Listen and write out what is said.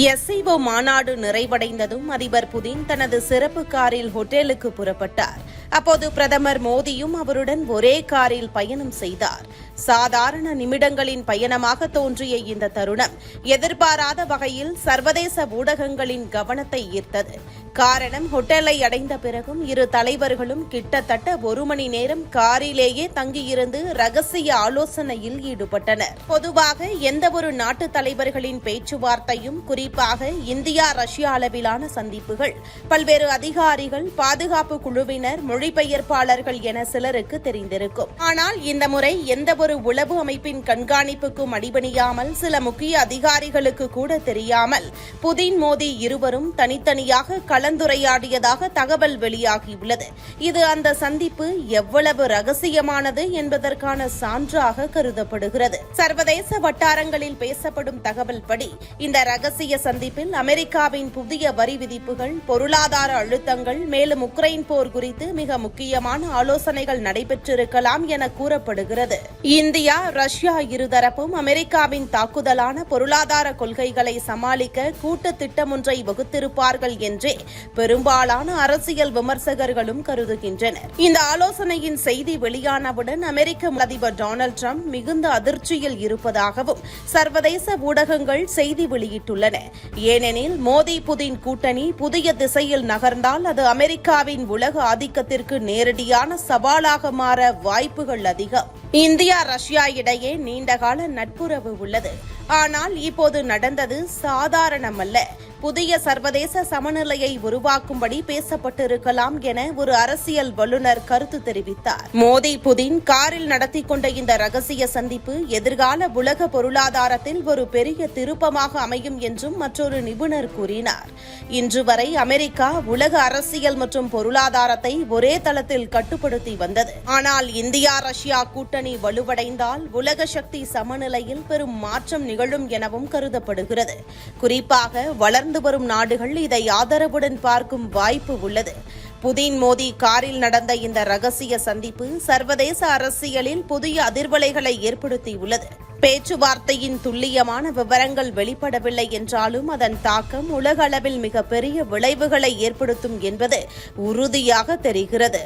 SIO மாநாடு நிறைவடைந்ததும் அதிபர் Putin தனது சிறப்பு காரில் ஹோட்டலுக்கு புறப்பட்டார். அப்போது பிரதமர் மோடியும் அவருடன் ஒரே காரில் பயணம் செய்தார். சாதாரண நிமிடங்களின் பயணமாக தோன்றிய இந்த தருணம் எதிர்பாராத வகையில் சர்வதேச ஊடகங்களின் கவனத்தை ஈர்த்தது. காரணம் ஹோட்டலை அடைந்த பிறகும் இரு தலைவர்களும் கிட்டத்தட்ட ஒரு மணி நேரம் காரிலேயே தங்கியிருந்து ரகசிய ஆலோசனையில் ஈடுபட்டனர். பொதுவாக எந்தவொரு நாட்டு தலைவர்களின் பேச்சுவார்த்தையும் குறிப்பாக இந்தியா ரஷ்யா அளவிலான சந்திப்புகள். பல்வேறு அதிகாரிகள் பாதுகாப்பு குழுவினர் மொழிபெயர்ப்பாளர்கள் என சிலருக்கு தெரிந்திருக்கும். ஆனால் இந்த முறை எந்தவொரு உளவு அமைப்பின் கண்காணிப்புக்கும் அடிபணியாமல் சில முக்கிய அதிகாரிகளுக்கு கூட தெரியாமல் புதின் மோடி இருவரும் தனித்தனியாக கலந்துரையாடியதாக தகவல் வெளியாகியுள்ளது. இது அந்த சந்திப்பு எவ்வளவு ரகசியமானது என்பதற்கான சான்றாக கருதப்படுகிறது. சர்வதேச வட்டாரங்களில் பேசப்படும் தகவல் படி இந்த ரகசிய சந்திப்பில் அமெரிக்காவின் புதிய வரி விதிப்புகள் பொருளாதார அழுத்தங்கள் மேலும் உக்ரைன் போர் குறித்து மிக முக்கியமான ஆலோசனைகள் நடைபெற்றிருக்கலாம் என கூறப்படுகிறது. இந்தியா ரஷ்யா இருதரப்பும் அமெரிக்காவின் தாக்குதலான பொருளாதார கொள்கைகளை சமாளிக்க கூட்டு திட்டம் ஒன்றை வகுத்திருப்பார்கள் என்றே பெரும்பாலான அரசியல் விமர்சகர்களும் கருதுகின்றனர். இந்த ஆலோசனையின் செய்தி வெளியானவுடன் அமெரிக்க அதிபர் டொனால்டு ட்ரம்ப் மிகுந்த அதிர்ச்சியில் இருப்பதாகவும் சர்வதேச ஊடகங்கள் செய்தி வெளியிட்டுள்ளன. ஏனெனில் மோடி புதின் கூட்டணி புதிய திசையில் நகர்ந்தால் அது அமெரிக்காவின் உலக ஆதிக்கத்திற்கு நேரடியான சவாலாக மாற வாய்ப்புகள் அதிகம். இந்தியா ரஷ்யா இடையே நீண்டகால நட்புறவு உள்ளது. ஆனால் இப்போது நடந்தது சாதாரணமல்ல. புதிய சர்வதேச சமநிலையை உருவாக்கும்படி பேசப்பட்டிருக்கலாம் என ஒரு அரசியல் வல்லுநர் கருத்து தெரிவித்தார். மோடி புதின் காரில் நடத்தி கொண்ட இந்த ரகசிய சந்திப்பு எதிர்கால உலக பொருளாதாரத்தில் ஒரு பெரிய திருப்பமாக அமையும் என்றும் மற்றொரு நிபுணர் கூறினார். இன்று வரை அமெரிக்கா உலக அரசியல் மற்றும் பொருளாதாரத்தை ஒரே தளத்தில் கட்டுப்படுத்தி வந்தது. ஆனால் இந்தியா ரஷ்யா கூட்டணி வலுவடைந்தால் உலக சக்தி சமநிலையில் பெரும் மாற்றம் நிகழும் எனவும் கருதப்படுகிறது. குறிப்பாக வளர்ந்து வரும் நாடுகள் இதை ஆதரவுடன் பார்க்கும் வாய்ப்பு உள்ளது. புதின் மோடி காரில் நடந்த இந்த ரகசிய சந்திப்பு சர்வதேச அரசியலில் புதிய அதிர்வலைகளை ஏற்படுத்தியுள்ளது. பேச்சுவார்த்தையின் துல்லியமான விவரங்கள் வெளிப்படவில்லை என்றாலும் அதன் தாக்கம் உலக அளவில் மிகப்பெரிய விளைவுகளை ஏற்படுத்தும் என்பது உறுதியாக தெரிகிறது.